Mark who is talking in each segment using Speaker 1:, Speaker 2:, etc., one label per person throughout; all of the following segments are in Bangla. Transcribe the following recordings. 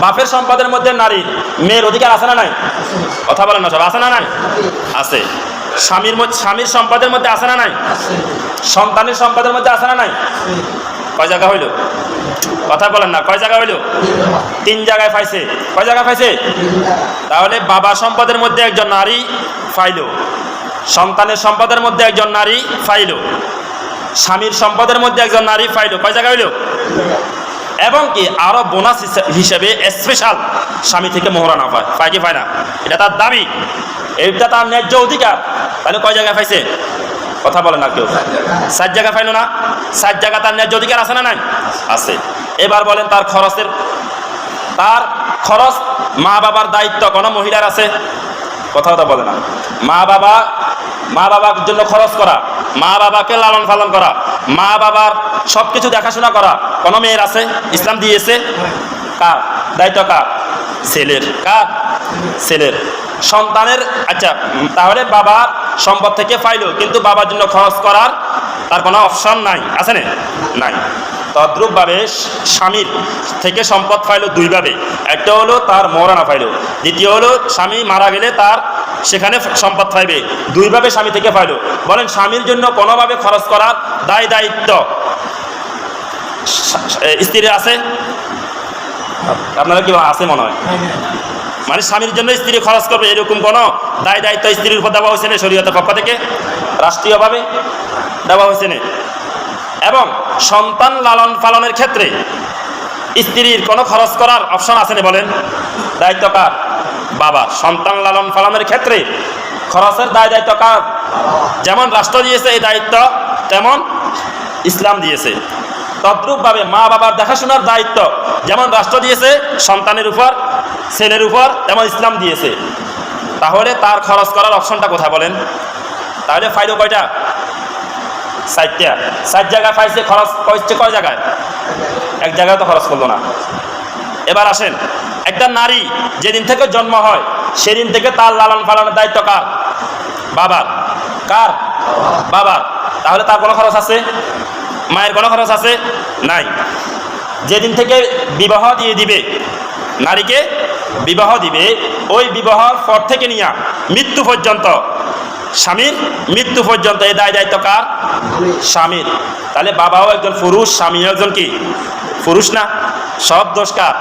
Speaker 1: বাপের সম্পদের মধ্যে নারী, মেয়ের অধিকার আছে না নাই? কথা বলেন না সব, আছে না নাই? আছে। স্বামীর স্বামীর সম্পদের মধ্যে আছে না নাই? সন্তানের সম্পদের মধ্যে আছে না নাই? কয় জায়গা হইল? কথা বলেন না, কয় জায়গা হইল? তিন জায়গায় পাইছে। কয় জায়গায় পাইছে? তাহলে বাবা সম্পদের মধ্যে একজন নারী ফাইল। সন্তানের সম্পদের মধ্যে একজন নারী ফাইল। স্বামীর সম্পদের মধ্যে একজন নারী ফাইল। কয় জায়গা হইল? এবং কি আরও বোনাস হিসা- হিসেবে স্পেশাল স্বামী থেকে মোহরা পায় পায় কি পায় না? এটা তার দাবি। এটা তার ন্যায্য অধিকার। তাহলে কয় জায়গায় পাইছে? কথা বলে না কেউ। সাত জায়গা পাইলো না? সাত জায়গা তার ন্যায্য অধিকার আছে না নাই? আছে। এবার বলেন তার খরচের তার খরচ মা বাবার দায়িত্ব। কোনো মহিলার আছে? কথা কথা বলে না। মা বাবা মা বাবার জন্য খরচ করা। মা বাবাকে লালন পালন করা, মা বাবার সব কিছু দেখাশোনা করা। কোনো মেয়ের আছে? ইসলাম দিয়েছে? কার? দায়িত্ব কার? ছেলের। কার? ছেলের। সন্তানের আচ্ছা তাহলে বাবার সম্পদ থেকে পাইলো, কিন্তু বাবার জন্য খরচ করার তার কোনো অপশন নাই। আছে না? নাই। তদ্রূপভাবে স্বামীর থেকে সম্পদ পাইলো দুইভাবে। একটা হলো তার মরানা পাইলো দ্বিতীয় হলো স্বামী মারা গেলে তার সেখানে সম্পদ পাইবে দুইভাবে স্বামী থেকে পাইলো। বলেন স্বামীর জন্য কোনোভাবে খরচ করার দায় দায়িত্ব। স্ত্রীর আছে? আপনারা কি আছে মনে হয়। মানে স্বামীর জন্য স্ত্রী খরচ করবে এরকম কোনো দায় দায়িত্ব স্ত্রীর উপর দেওয়া হয়েছে না শরীয়তের পক্ষ থেকে? রাষ্ট্রীয়ভাবে দেওয়া হয়েছে না? এবং সন্তান লালন পালনের ক্ষেত্রে স্ত্রীর কোনো খরচ করার অপশন আছে বলেন? দায়িত্ব কার? বাবা। সন্তান লালন পালনের ক্ষেত্রে খরচের দায় দায়িত্ব কার? যেমন রাষ্ট্র দিয়েছে, এই দায়িত্ব তেমন ইসলাম দিয়েছে। তদ্রূপভাবে মা বাবার দেখাশোনার দায়িত্ব যেমন রাষ্ট্র দিয়েছে, সন্তানের উপর, ছেলের উপর, তেমন ইসলাম দিয়েছে। তাহলে তার খরচ করার অপশনটা কোথায় বলেন? তাহলে ফাইল কয়টা ষাটটা। ষাট জায়গায় পাইছে, খরচ কয়েছে কয় জায়গায়? এক জায়গায় তো খরচ করল না। এবার আসেন, একটা নারী যেদিন থেকে জন্ম হয়, সেদিন থেকে তার লালন পালনের দায়িত্ব কার? বাবার। কার? বাবার। তাহলে তার কোনো খরচ আছে? মায়ের কোনো খরচ আছে? নাই। যেদিন থেকে বিবাহ দিয়ে দিবে, নারীকে বিবাহ দিবে, ওই বিবাহর পর থেকে নিয়ে মৃত্যু পর্যন্ত স্বামীর মৃত্যু পর্যন্ত, এই দায় দায়িত্ব কার? স্বামীর। তাহলে বাবাও একজন পুরুষ, স্বামীও একজন কি? পুরুষ না? সব দোষ কার?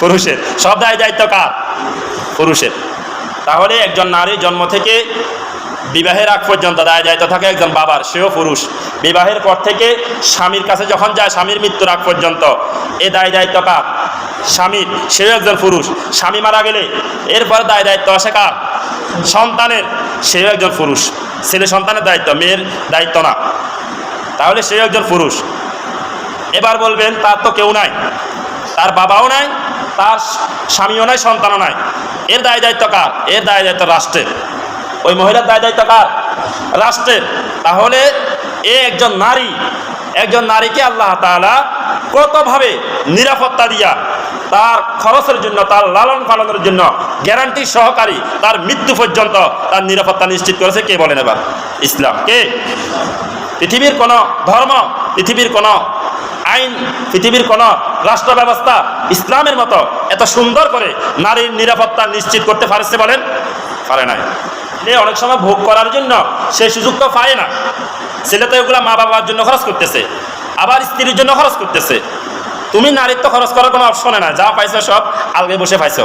Speaker 1: পুরুষের। সব দায় দায়িত্ব কার? পুরুষের। তাহলে একজন নারী জন্ম থেকে বিবাহের আগ পর্যন্ত দায় দায়িত্ব থাকে একজন বাবার, সেও পুরুষ। বিবাহের পর থেকে স্বামীর কাছে যখন যায়, স্বামীর মৃত্যুর আগ পর্যন্ত, এ দায় দায়িত্ব কার? স্বামীর। সেও একজন পুরুষ। স্বামী মারা গেলে এরপর দায় দায়িত্ব আসে কার? সন্তানের। সেও একজন পুরুষ। ছেলে সন্তানের দায়িত্ব, মেয়ের দায়িত্ব না। তাহলে সেও একজন পুরুষ। এবার বলবেন, তার তো কেউ নাই। তার বাবাও নাই, তার স্বামীও নাই, সন্তানও নাই। এর দায় দায়িত্ব কার? এর দায় দায়িত্ব রাষ্ট্রের। ওই মহিলার দায় দায়িত্ব কার? রাষ্ট্রের। তাহলে এ একজন নারী, একজন নারীকে আল্লাহ তাআলা কতভাবে নিরাপত্তা দিয়া তার খরচের জন্য, তার লালন পালনের জন্য গ্যারান্টি সহকারী তার মৃত্যু পর্যন্ত তার নিরাপত্তা নিশ্চিত করেছে। কে বলেন এবার? ইসলাম। কে? পৃথিবীর কোন ধর্ম, পৃথিবীর কোন আইন, পৃথিবীর কোন রাষ্ট্র ব্যবস্থা ইসলামের মতো এত সুন্দর করে নারীর নিরাপত্তা নিশ্চিত করতে পারছে বলেন? পারে নাই। সে অনেক সময় ভোগ করার জন্য সে সুযোগ তো পায় না। ছেলে তো এগুলা মা বাবার জন্য খরচ করতেছে, আবার স্ত্রীর জন্য খরচ করতেছে। তুমি নারীত্ব খরচ করার কোনো অপশনে না যা পাইছো সব আলগে বসে পাইছো।